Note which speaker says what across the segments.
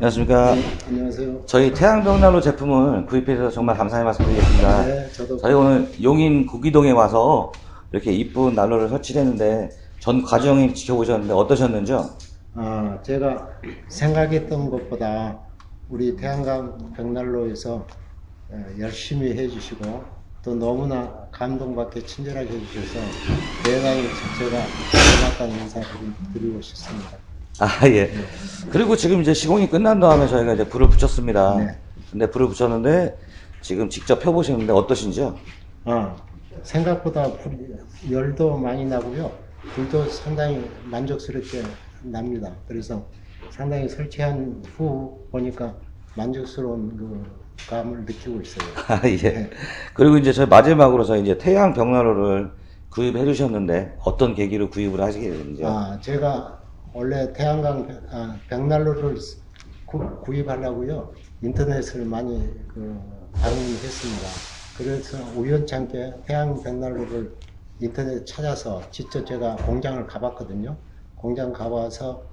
Speaker 1: 안녕하십니까.
Speaker 2: 안녕하세요.
Speaker 1: 저희 태양병난로 제품을 구입해 주셔서 정말 감사의 말씀 드리겠습니다.
Speaker 2: 네, 저도
Speaker 1: 저희 오늘 용인 구기동에 와서 이렇게 이쁜 난로를 설치를 했는데 전 과정이 지켜보셨는데 어떠셨는지요?
Speaker 2: 아, 제가 생각했던 것보다 우리 태양광 벽난로에서 어, 열심히 해주시고 또 너무나 감동받게 친절하게 해주셔서 대단히 제가 고맙다는 인사를 드리고 싶습니다.
Speaker 1: 아, 예. 그리고 지금 이제 시공이 끝난 다음에 저희가 이제 불을 붙였습니다.
Speaker 2: 네.
Speaker 1: 근데 불을 붙였는데 지금 직접 펴보시는데 어떠신지요?
Speaker 2: 아, 생각보다 불이, 열도 많이 나고요. 불도 상당히 만족스럽게 납니다. 그래서 상당히 설치한 후 보니까 만족스러운 그 감을 느끼고 있어요.
Speaker 1: 아, 예. 그리고 이제 저희 마지막으로 저희 이제 태양 벽난로를 구입해 주셨는데 어떤 계기로 구입을 하시게 됐는지요?
Speaker 2: 아, 제가 원래 태양광 벽- 아, 벽난로를 구, 구입하려고요. 인터넷을 많이 그 방문했습니다. 그래서 우연찮게 태양 벽난로를 인터넷 찾아서 직접 제가 공장을 가봤거든요. 공장 가봐서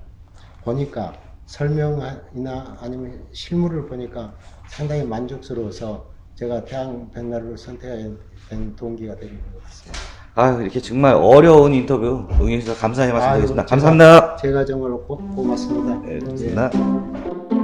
Speaker 2: 보니까 설명이나 아니면 실물을 보니까 상당히 만족스러워서 제가 태양 선택하게 된 동기가 된것 같습니다.
Speaker 1: 아, 이렇게 정말 어려운 인터뷰 응해주셔서 감사의 말씀드리겠습니다.
Speaker 2: 아이고,
Speaker 1: 감사합니다.
Speaker 2: 제가 정말 고, 고맙습니다.
Speaker 1: 네, 고맙습니다.